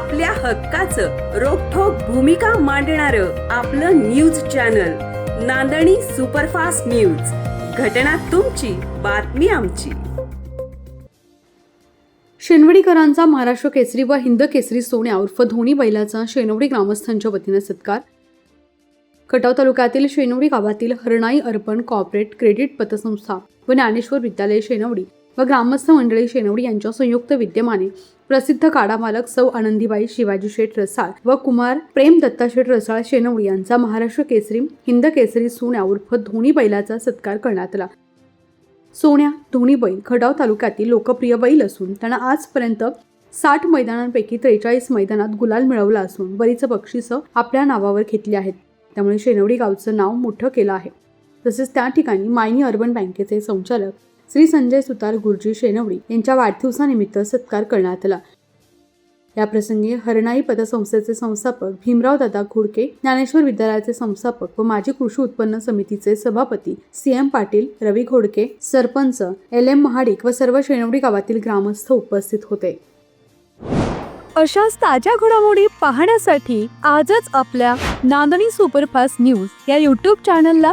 आपल्या हक्काचं रोखोक भूमिका मांडणार आपलं news channel Nandani superfast news. घटना तुमची बातमी आमची. शेनवडीकरांचा महाराष्ट्र केसरी व हिंद केसरी सोन्या उर्फ धोनी बैलाचा शेनवडी ग्रामस्थांच्या वतीने सत्कार. खटाव तालुक्यातील शेनवडी गावातील हरणाई अर्पण कॉर्पोरेट क्रेडिट पतसंस्था. व ज्ञानेश्वर विद्यालय शेनवडी व ग्रामस्थ मंडळी शेनवडी यांच्या संयुक्त विद्यमाने प्रसिद्ध काडा मालक सौ आनंदीबाई शिवाजी शेठ रसाळ व कुमार प्रेम दत्ता शेठ रसाळ शेनवडी यांचा महाराष्ट्र केसरी हिंद केसरी सोन्या उर्फ धोनी बैलाचा सत्कार करण्यात आला. सोन्या धोणी बैल खडाव तालुक्यातील लोकप्रिय बैल असून त्यांना आजपर्यंत साठ मैदानांपैकी त्रेचाळीस मैदानात गुलाल मिळवला असून बरीच बक्षिसं आपल्या नावावर घेतली आहेत. त्यामुळे शेनवडी गावचं नाव मोठं केलं आहे. तसेच त्या ठिकाणी मायनी अर्बन बँकेचे संचालक श्री संजय सुतार गुरुजी शेनवडी यांच्या वाढदिवसानिमित्त सत्कार करण्यात आला. या प्रसंगी हरणाई पतसंस्थेचे संस्थापक भीमराव दादा घोडके ज्ञानेश्वर विद्यालयाचे संस्थापक व माजी कृषी उत्पन्न समितीचे सभापती C M Patil Ravi Ghodke sarpanch L M Mahadik व सर्व शेनवडी गावातील ग्रामस्थ उपस्थित होते. अशाच ताज्या घडामोडी पाहण्यासाठी आजच आपल्या नांदणी सुपरफास्ट न्यूज या यूट्यूब चॅनलला